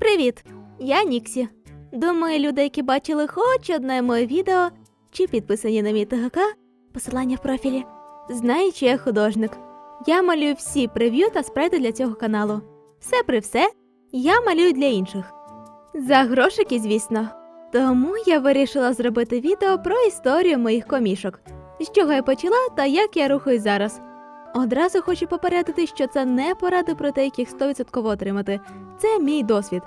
Привіт! Я Ніксі. Думаю, люди, які бачили хоч одне моє відео чи підписані на мій ТГК, посилання в профілі, знають, що я художник. Я малюю всі прев'ю та спреди для цього каналу. Все при все, я малюю для інших. За грошики, звісно. Тому я вирішила зробити відео про історію моїх комішок, з чого я почала та як я рухаюсь зараз. Одразу хочу попередити, що це не поради про те, як їх 100% отримати. Це мій досвід.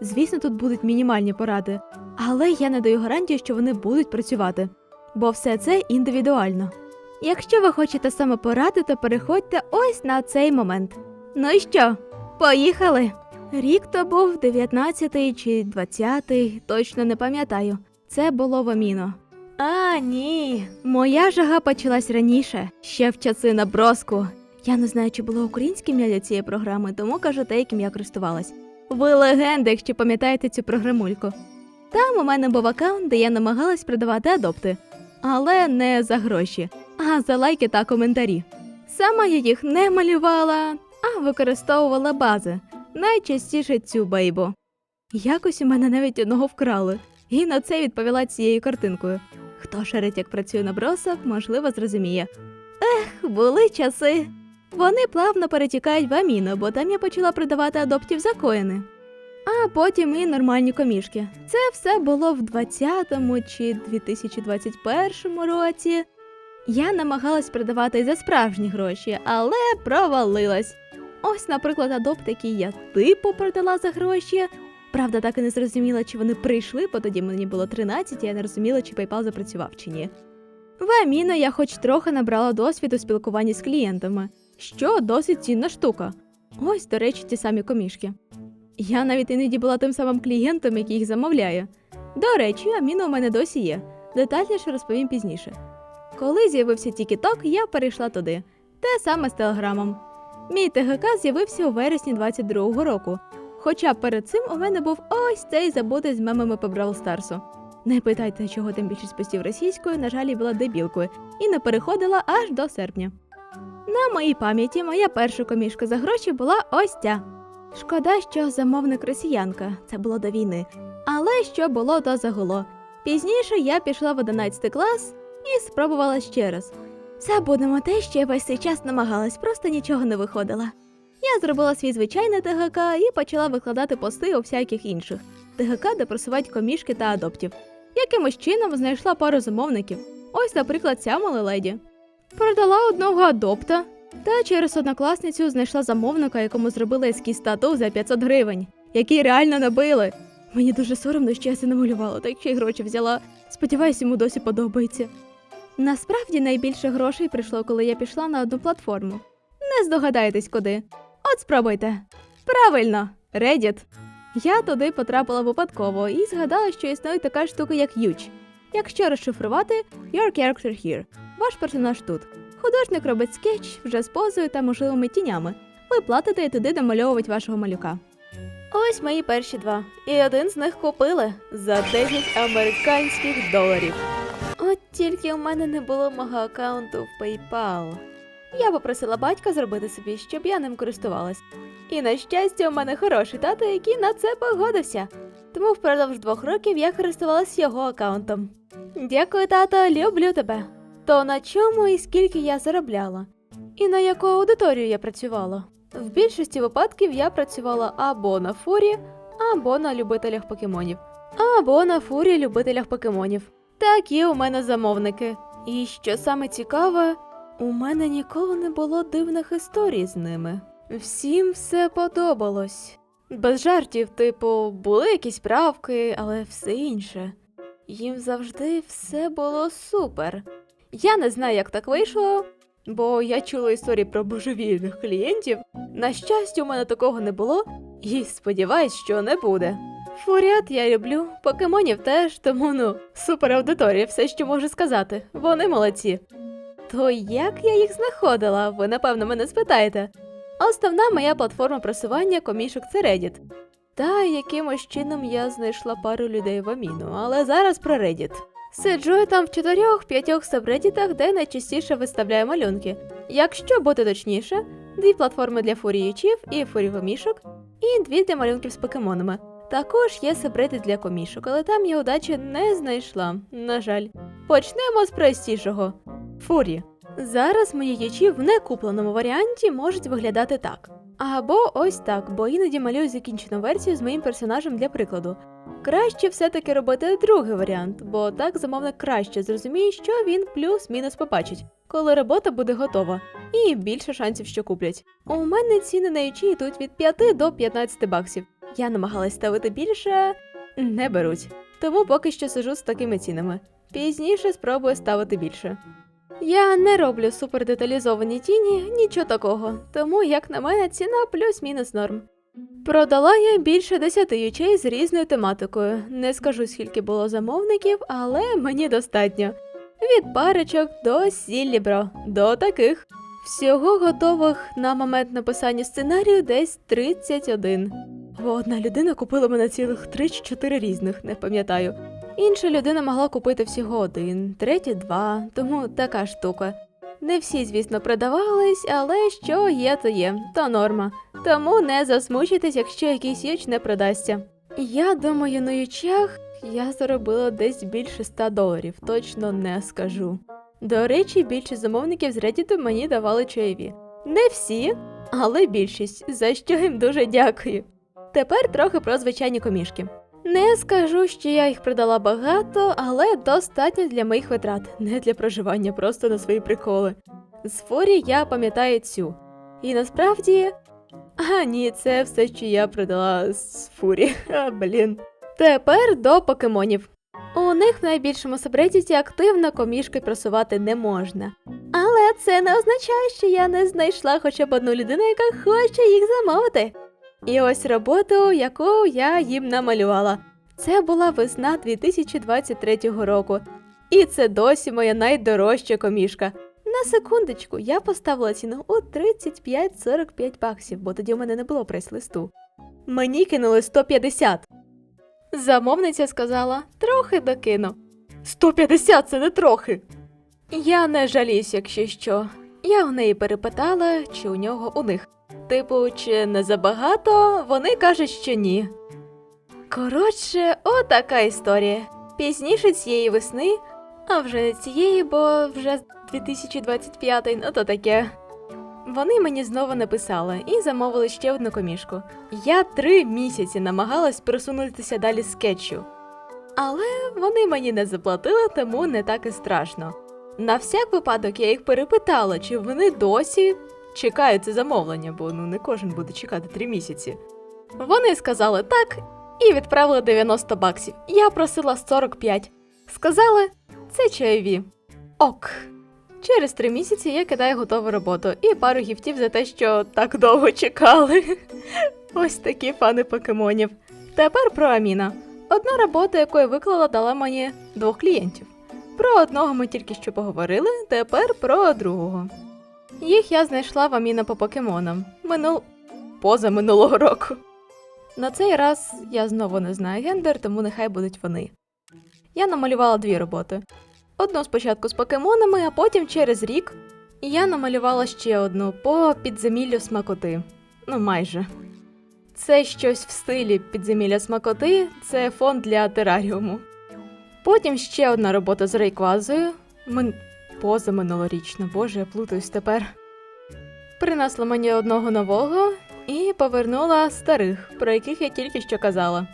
Звісно, тут будуть мінімальні поради, але я не даю гарантії, що вони будуть працювати, бо все це індивідуально. Якщо ви хочете саме поради, то переходьте ось на цей момент. Ну і що? Поїхали! Рік то був 19-й чи 20-й, точно не пам'ятаю. Це було в Аміно. А, ні. Моя жага почалась раніше, ще в часи на броску. Я не знаю, чи було українське ім'я цієї програми, тому кажу те, яким я користувалась. Ви легенда, якщо пам'ятаєте цю програмульку. Там у мене був аккаунт, де я намагалась продавати адопти, але не за гроші, а за лайки та коментарі. Сама я їх не малювала, а використовувала бази, найчастіше цю бейбу. Якось у мене навіть одного вкрали, і на це відповіла цією картинкою. Хто шарить, як працює на бросах, можливо, зрозуміє. Ех, були часи. Вони плавно перетікають в Аміно, бо там я почала продавати адоптів за коїни. А потім і нормальні комішки. Це все було в 20-му чи 2021 році. Я намагалась продавати за справжні гроші, але провалилась. Ось, наприклад, адопт, який я типу продала за гроші. Правда, так і не зрозуміла, чи вони прийшли, бо тоді мені було 13, і я не розуміла, чи PayPal запрацював чи ні. В Аміно я хоч трохи набрала досвіду спілкування з клієнтами, що досить цінна штука. Ось, до речі, ті самі комішки. Я навіть іноді була тим самим клієнтом, який їх замовляє. До речі, Аміно у мене досі є. Детальніше розповім пізніше. Коли з'явився TikTok, я перейшла туди. Те саме з телеграмом. Мій ТГК з'явився у вересні 22-го року. Хоча перед цим у мене був ось цей забутий з мемами по Бравл Старсу. Не питайте, чого тим більшість постів російською, на жаль, була дебілкою і не переходила аж до серпня. На моїй пам'яті моя перша комішка за гроші була ось ця. Шкода, що замовник росіянка, це було до війни. Але що було, то загуло. Пізніше я пішла в 11 клас і спробувала ще раз. Забудемо те, що я весь цей час намагалась, просто нічого не виходила. Я зробила свій звичайний ТГК і почала викладати пости у всяких інших ТГК, де просувають комішки та адоптів. Якимось чином знайшла пару замовників. Ось, наприклад, ця малеледі. Продала одного адопта, та через однокласницю знайшла замовника, якому зробила ескіз тату за 500 гривень, який реально набили. Мені дуже соромно, що я це намалювала, так ще й гроші взяла. Сподіваюсь, йому досі подобається. Насправді найбільше грошей прийшло, коли я пішла на одну платформу. Не здогадаєтесь куди. От спробуйте. Правильно, Reddit. Я туди потрапила випадково і згадала, що існує така штука, як Юч. Якщо розшифрувати Your character here. Ваш персонаж тут. Художник робить скетч вже з позою та можливими тінями. Ви платите і туди домальовують вашого малюка. Ось мої перші два. І один з них купили за 10 американських доларів. От тільки у мене не було мого аккаунту в PayPal. Я попросила батька зробити собі, щоб я ним користувалась. І на щастя, у мене хороший тато, який на це погодився. Тому впродовж двох років я користувалась його аккаунтом. Дякую, тато, люблю тебе. То на чому і скільки я заробляла? І на яку аудиторію я працювала? В більшості випадків я працювала або на фурі, або на любителях покемонів, або на фурі любителях покемонів. Такі у мене замовники. І що саме цікаве, у мене ніколи не було дивних історій з ними. Всім все подобалось. Без жартів, типу, були якісь правки, але все інше. Їм завжди все було супер. Я не знаю, як так вийшло, бо я чула історії про божевільних клієнтів. На щастя, у мене такого не було, і сподіваюсь, що не буде. Фуріат я люблю, покемонів теж, тому ну, супер аудиторія, все, що можу сказати. Вони молодці. То як я їх знаходила, ви напевно мене спитаєте. Основна моя платформа просування комішок це Reddit. Та якимось чином я знайшла пару людей в Аміну, але зараз про Reddit. Сиджу я там в чотирьох-п'ятьох сабреддітах, де найчастіше виставляю малюнки. Якщо бути точніше, дві платформи для фуріючів і фурігомішок, і дві для малюнків з покемонами. Також є сабрети для комішок, але там я удачі не знайшла. На жаль. Почнемо з простішого. Фурі. Зараз мої ячі в некупленому варіанті можуть виглядати так. Або ось так, бо іноді малюю закінчену версію з моїм персонажем для прикладу. Краще все-таки робити другий варіант, бо так замовник краще зрозуміє, що він плюс-мінус побачить, коли робота буде готова, і більше шансів, що куплять. У мене ціни на ячі йдуть від 5 до 15 баксів. Я намагалась ставити більше, не беруть. Тому поки що сижу з такими цінами. Пізніше спробую ставити більше. Я не роблю супердеталізовані тіні, нічого такого, тому, як на мене, ціна плюс-мінус норм. Продала я більше 10 ячей з різною тематикою. Не скажу, скільки було замовників, але мені достатньо. Від парочок до сілібро, до таких. Всього готових на момент написання сценарію десь 31. Бо одна людина купила мене цілих 3 чи 4 різних, не пам'ятаю. Інша людина могла купити всього один, третя два, тому така штука. Не всі, звісно, продавались, але що є, то є, то норма. Тому не засмучуйтесь, якщо якийсь єч не продасться. Я думаю, на ючах я заробила десь більше 100 доларів, точно не скажу. До речі, більшість замовників з Reddit мені давали чаєві. Не всі, але більшість, за що їм дуже дякую. Тепер трохи про звичайні комішки. Не скажу, що я їх продала багато, але достатньо для моїх витрат, не для проживання, просто на свої приколи. З форі я пам'ятаю цю. І насправді. А, ні, це все, що я продала з фурі. А, блін. Тепер до покемонів. У них в найбільшому сабредіті активно комішки просувати не можна. Але це не означає, що я не знайшла хоча б одну людину, яка хоче їх замовити. І ось роботу, яку я їм намалювала. Це була весна 2023 року. І це досі моя найдорожча комішка. На секундочку, я поставила ціну у 35-45 баксів, бо тоді у мене не було прайс-листу. Мені кинули 150. Замовниця сказала, трохи докину. 150 це не трохи. Я не жаліюсь, якщо що. Я у неї перепитала, чи у нього у них. Типу, чи не забагато, вони кажуть, що ні. Коротше, отака історія. Пізніше цієї весни, а вже не цієї, бо вже 2025, ну то таке. Вони мені знову написали і замовили ще одну комішку. Я три місяці намагалась просунутися далі з скетчу. Але вони мені не заплатили, тому не так і страшно. На всяк випадок я їх перепитала, чи вони досі чекають це замовлення, бо ну не кожен буде чекати три місяці. Вони сказали так і відправили 90 баксів. Я просила 45. Сказали, це чайові. Ок. Через три місяці я кидаю готову роботу і пару гіфтів за те, що так довго чекали. Ось такі фани покемонів. Тепер про Аміна. Одна робота, яку я виклала, дала мені двох клієнтів. Про одного ми тільки що поговорили, тепер про другого. Їх я знайшла в Аміна по покемонам минул... поза минулого року. На цей раз я знову не знаю гендер, тому нехай будуть вони. Я намалювала дві роботи. Одну спочатку з покемонами, а потім через рік я намалювала ще одну по підземіллю смакоти. Ну, майже. Це щось в стилі підземілля смакоти, це фон для тераріуму. Потім ще одна робота з рейквазою. Мин... Позаминулорічна, боже, я плутаюсь тепер. Принесла мені одного нового і повернула старих, про яких я тільки що казала.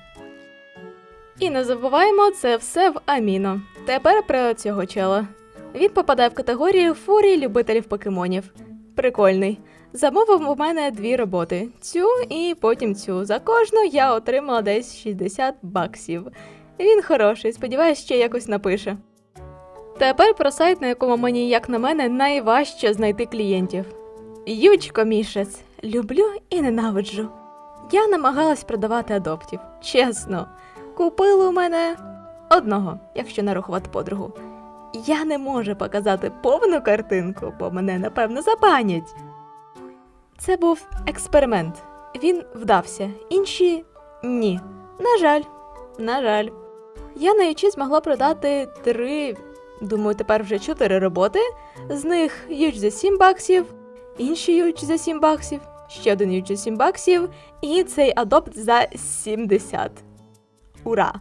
І не забуваємо, це все в Аміно. Тепер про цього чела. Він попадає в категорію фурі любителів покемонів. Прикольний. Замовив у мене дві роботи: цю і потім цю. За кожну я отримала десь 60 баксів. Він хороший, сподіваюсь, ще якось напише. Тепер про сайт, на якому мені, як на мене, найважче знайти клієнтів. Ючко мішець. Люблю і ненавиджу. Я намагалась продавати адоптів. Чесно. Купили у мене одного, якщо не рахувати подругу. Я не можу показати повну картинку, бо мене напевно забанять. Це був експеримент. Він вдався, інші ні. На жаль, на жаль. Я на ючі змогла продати три, думаю, тепер вже чотири роботи. З них юч за 7 баксів, інші юч за 7 баксів, ще один ючу 7 баксів, і цей адопт за 70. Ура!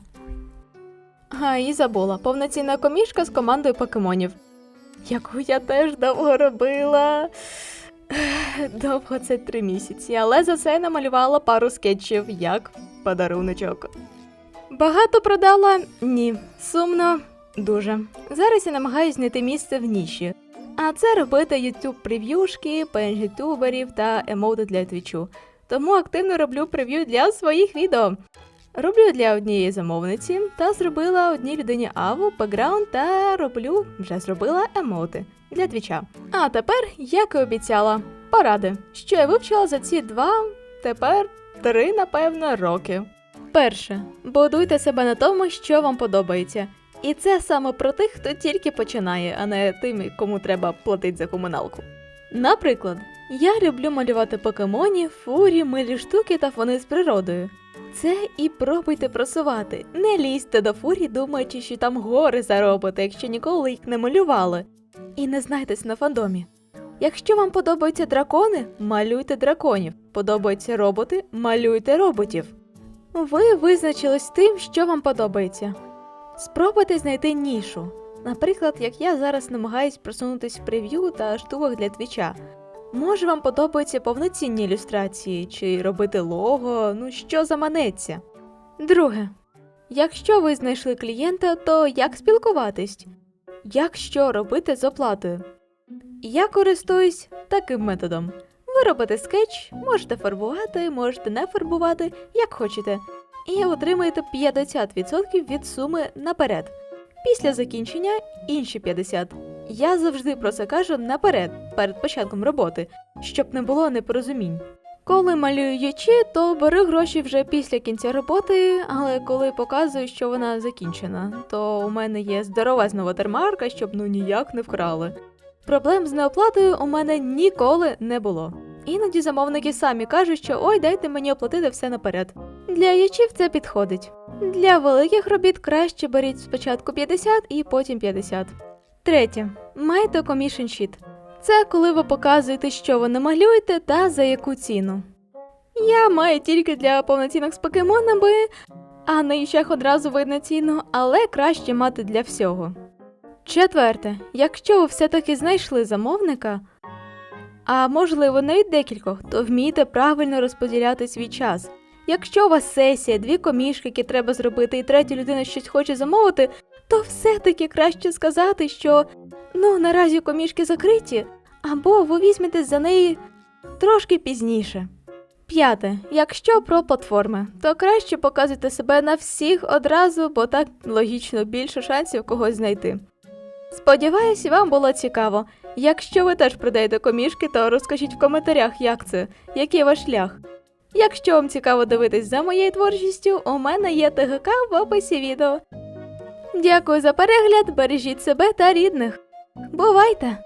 А, і забула. Повноцінна комішка з командою покемонів. Яку я теж довго робила. Довго це три місяці, але за це намалювала пару скетчів як подаруночок. Багато продала? Ні. Сумно, дуже. Зараз я намагаюсь знайти місце в ніші. А це робити YouTube прев'юшки, пенж-ютуберів та емоути для твічу. Тому активно роблю прев'ю для своїх відео. Роблю для однієї замовниці та зробила одній людині аву, бекграунд та роблю, вже зробила емоти для твіча. А тепер, як і обіцяла, поради, що я вивчила за ці два, тепер три, напевно, роки. Перше, будуйте себе на тому, що вам подобається. І це саме про тих, хто тільки починає, а не тим, кому треба платити за комуналку. Наприклад, я люблю малювати покемонів, фурі, милі штуки та фони з природою. Це і пробуйте просувати. Не лізьте до фурі, думаючи, що там гори заробите, якщо ніколи їх не малювали. І не знайтесь на фандомі. Якщо вам подобаються дракони, малюйте драконів. Подобаються роботи, малюйте роботів. Ви визначились тим, що вам подобається. Спробуйте знайти нішу. Наприклад, як я зараз намагаюсь просунутись в прев'ю та штуках для твіча. Може, вам подобаються повноцінні ілюстрації, чи робити лого, ну що заманеться. Друге. Якщо ви знайшли клієнта, то як спілкуватись? Як що робити з оплатою? Я користуюсь таким методом. Ви робите скетч, можете фарбувати, можете не фарбувати, як хочете, і отримаєте 50% від суми наперед. Після закінчення інші 50%. Я завжди про це кажу наперед, перед початком роботи, щоб не було непорозумінь. Коли малюю ячі, то беру гроші вже після кінця роботи, але коли показую, що вона закінчена, то у мене є здоровезна ватермарка, щоб ну ніяк не вкрали. Проблем з неоплатою у мене ніколи не було. Іноді замовники самі кажуть, що ой, дайте мені оплатити все наперед. Для ячів це підходить. Для великих робіт краще беріть спочатку 50 і потім 50. Третє. Майте комішн щит. Це коли ви показуєте, що ви намалюєте та за яку ціну. Я маю тільки для повноцінних з покемонами, а на іщах одразу видно ціну, але краще мати для всього. Четверте, якщо ви все-таки знайшли замовника, а можливо навіть декількох, то вмійте правильно розподіляти свій час. Якщо у вас сесія, дві комішки, які треба зробити, і третя людина щось хоче замовити, то все-таки краще сказати, що ну наразі комішки закриті, або ви візьмете за неї трошки пізніше. П'яте. Якщо про платформи, то краще показуйте себе на всіх одразу, бо так логічно більше шансів когось знайти. Сподіваюсь, вам було цікаво. Якщо ви теж продаєте комішки, то розкажіть в коментарях, як це, який ваш шлях. Якщо вам цікаво дивитись за моєю творчістю, у мене є ТГК в описі відео. Дякую за перегляд, бережіть себе та рідних. Бувайте!